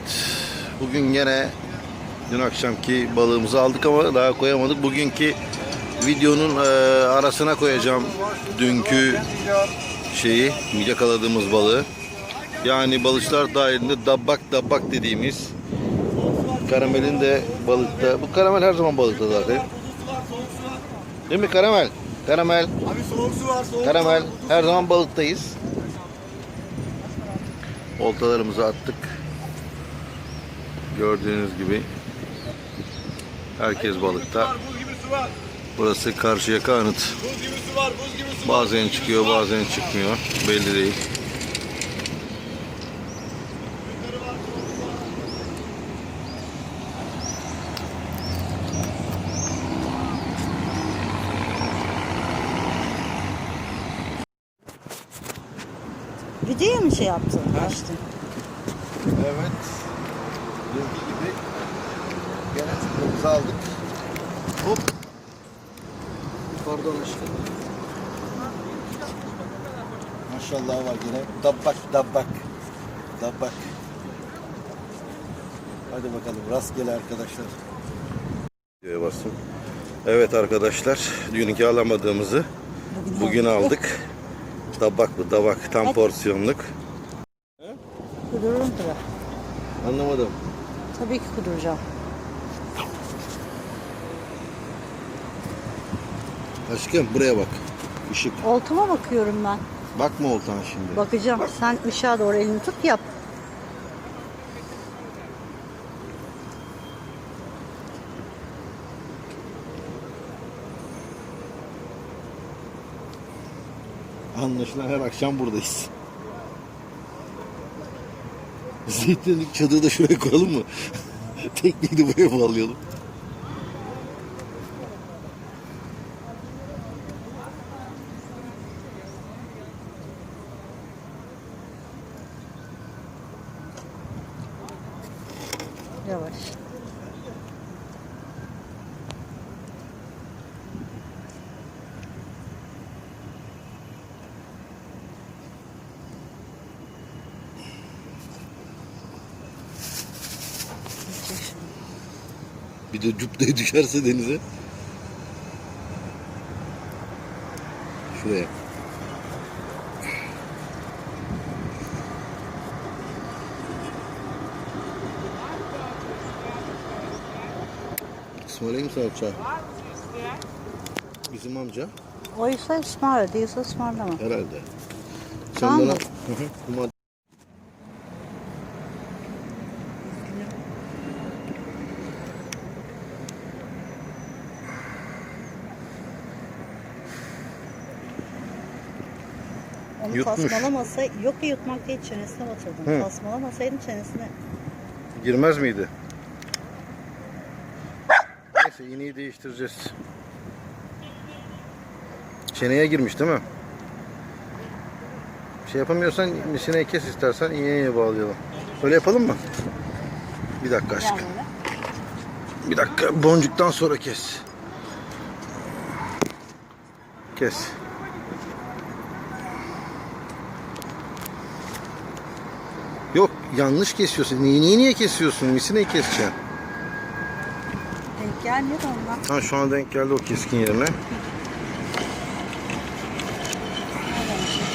Evet, bugün gene dün akşamki balığımızı aldık ama daha koyamadık. Bugünkü videonun e, arasına koyacağım dünkü şeyi, yakaladığımız balığı. Yani balıkçılar dahilinde dabbak dabbak dediğimiz karamelin de balıkta. Bu karamel her zaman balıkta zaten. Değil mi karamel? Karamel, Abi soğuk su var soğuk karamel. Her zaman balıktayız. Oltalarımızı attık. Gördüğünüz gibi herkes balıkta. Var, buz gibi su var. Burası Karşıyaka Anıt. Buz gibi su var, buz gibi su var. Bazen çıkıyor, bazen çıkmıyor. Belli değil. Videoya mı şey yaptın? Açtın. Evet. Dünkü gibi gene çukurumuzu aldık. Hop. Pardon işte. Maşallah var yine. Dabbak dabbak. Dabbak. Hadi bakalım rastgele arkadaşlar. Videoya bastım. Evet arkadaşlar dünkü alamadığımızı Bugün, bugün aldık. Dabak mı? Dabak tam porsiyonluk. Anlamadım. Tabii ki kuduracağım. Aşkım buraya bak. Işık. Oltama bakıyorum ben. Bakma oltan şimdi. Bakacağım. Sen ışığa doğru elini tut yap. Anlaşılan her akşam buradayız. Zeytinlik çadırı da şuraya koyalım mı? Tekneyi de buraya bağlayalım. Yavaş. Bir de cüp diye düşerse denize. Şuraya. İsmail'e mi salça? Bizim amca Oysa ısmarla, değilse ısmarlama. herhalde. Sen Tamam bana... mı? Hı hı, bu mad- Onu Yutmuş. tasmalamasa, yok ya yutmak değil çenesine batırdım. Hı. Tasmalamasaydın çenesine. Girmez miydi? Neyse iğneyi değiştireceğiz. Çeneye girmiş değil mi? Şey yapamıyorsan sineği kes istersen iğneye bağlayalım. Öyle yapalım mı? Bir dakika aşkım. Bir dakika boncuktan sonra kes. Kes. Yok yanlış kesiyorsun. Niye niye, kesiyorsun? Misineyi keseceksin. Denk gelmiyor da ondan. Ha şu an denk geldi o keskin yerine.